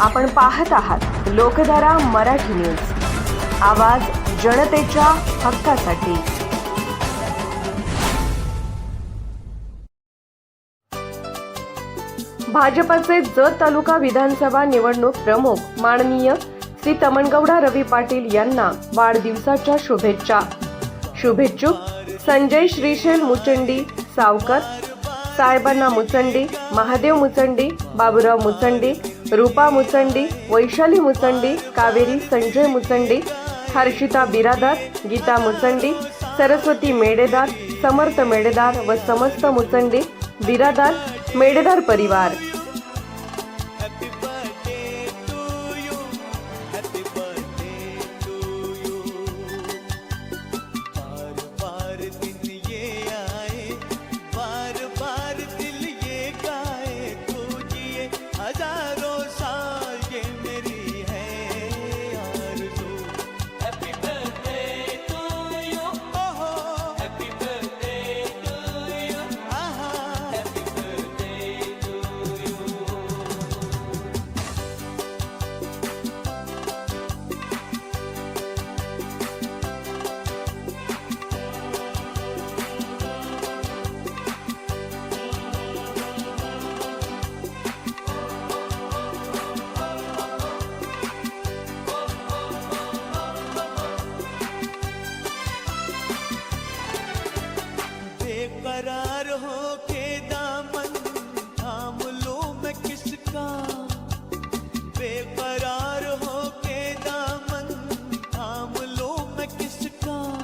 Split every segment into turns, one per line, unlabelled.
आपण पाहत आहात लोकधारा मराठी न्यूज. आवाज जनतेच्या हक्कासाठी. भाजपचे जत तालुका विधानसभा निवडणूक प्रमुख माननीय श्री तमणगौडा रवी पाटील यांना वाढदिवसाच्या शुभेच्छा. शुभेच्छुक संजय श्रीशैल मुचंडी सावकर साहेबांना मुचंडी महादेव मुचंडी बाबुराव मुचंडी रूपा मुचंडी वैशाली मुचंडी कावेरी संजय मुचंडी हर्षिता बिरादार गीता मुचंडी सरस्वती मेडेदार समर्थ मेडेदार व समस्त मुचंडी बिरादार मेडेदार परिवार.
बेकरार हो के दामन थाम लो मैं किसका? बेकरार हो के दामन थाम लो मैं किसका?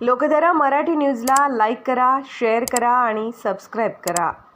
लोकधारा मराठी न्यूजला लाईक करा शेअर करा आणि सबस्क्राईब करा.